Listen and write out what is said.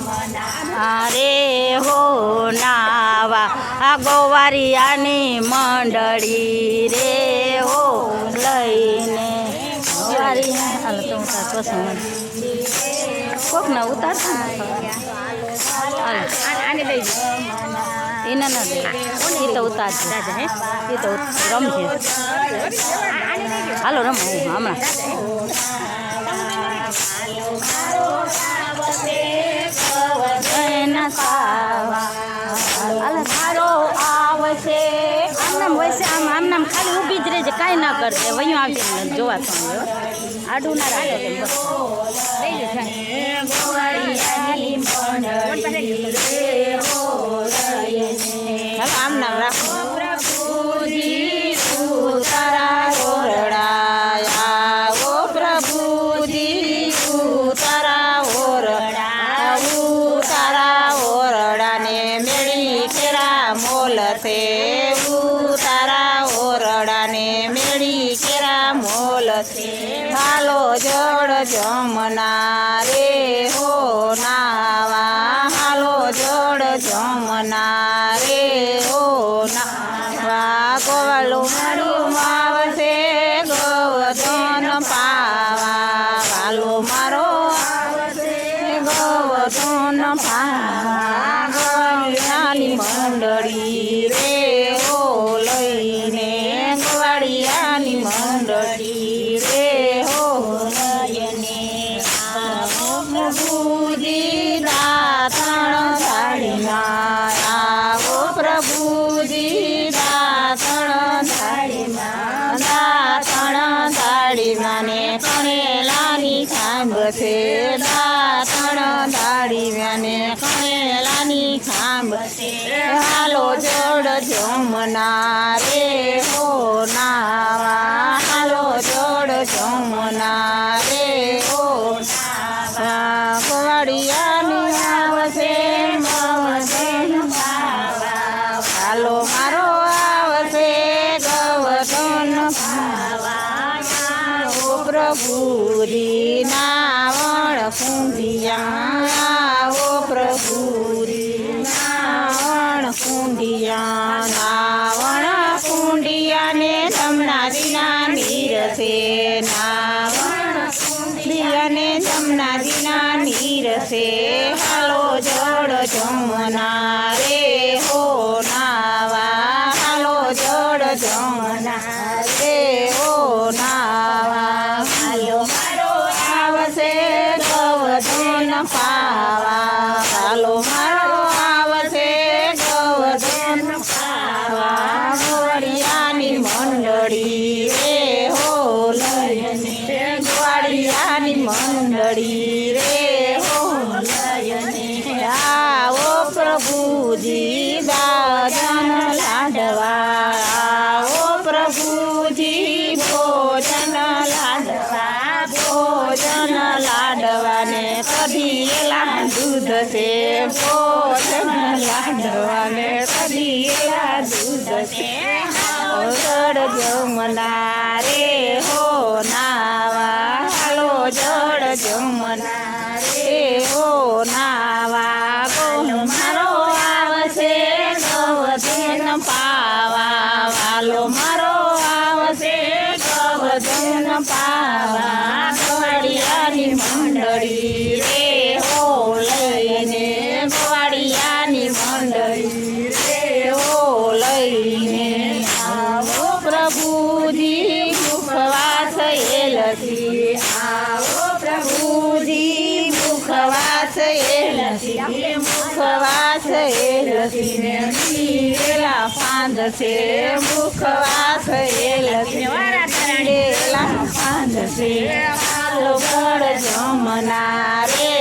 અરે હો નાવા આ ગોવારિયાની મંડળી રે હો લઈને ગોવારિયા હાલો તો ઉતાર પ્રસંગ કોક ના ઉતારતા આને ન એ તો ઉતારશે એ તો રમશે હાલો રમો હમણાં આમ હોય છે, આમ આમ નામ ખાલી ઊભી જ રહેજે કાંઈ ના કરશે. વયું આવશે, જોવા તો આડું ના રાખે છે હાલો જળ જમના રે હો નાવા. હાલો જળ જમના રે હો નાવા. ગોવાલું મારું માવશે ગોવધન પાવા. વાલો મારો ગોવધન પાવા. ગોવાળિયાની મંડળી ધાડીમાં દાતણ ધાડીમાં ને કણેલાની ખાંભ છે. ધાડીમાં ને કણેલાની ખાંભ છે. હાલો જડ જમના રે હો નાવા. હાલો જડ જમના રે હો નાવા. કવાડિયાની આવશે પાવા હાલો પ્રભુરી નાવણ કુંડિયા, ઓ પ્રભુરી નાવણ કુંડિયા, નાવણ કુંડિયાને જમનાજીના નીર છે. નાવણ કુંડિયાને જમનાજીના નીર છે. હાલો જળ જમના ગોળિયાની મંડળી રે આવો પ્રભુજી દાદન લાડવા. આવો પ્રભુજી ભોજન લાડવા, ભોજન લાડવાને કઢીએલા દૂધ છે. ભોજન લાડવાને કઢીએલા દૂધ છે. જળ પાવા ગવાડિયાની મંડળી રે હો લઈને ગવાડિયાની મંડળી રે હો લઈને આવો પ્રભુજી મુખવાસ એલથી આવો પ્રભુજી મુખવાસ એલથી મુખવાસ એલથી ને છે જશે આલો ગળ જમનારે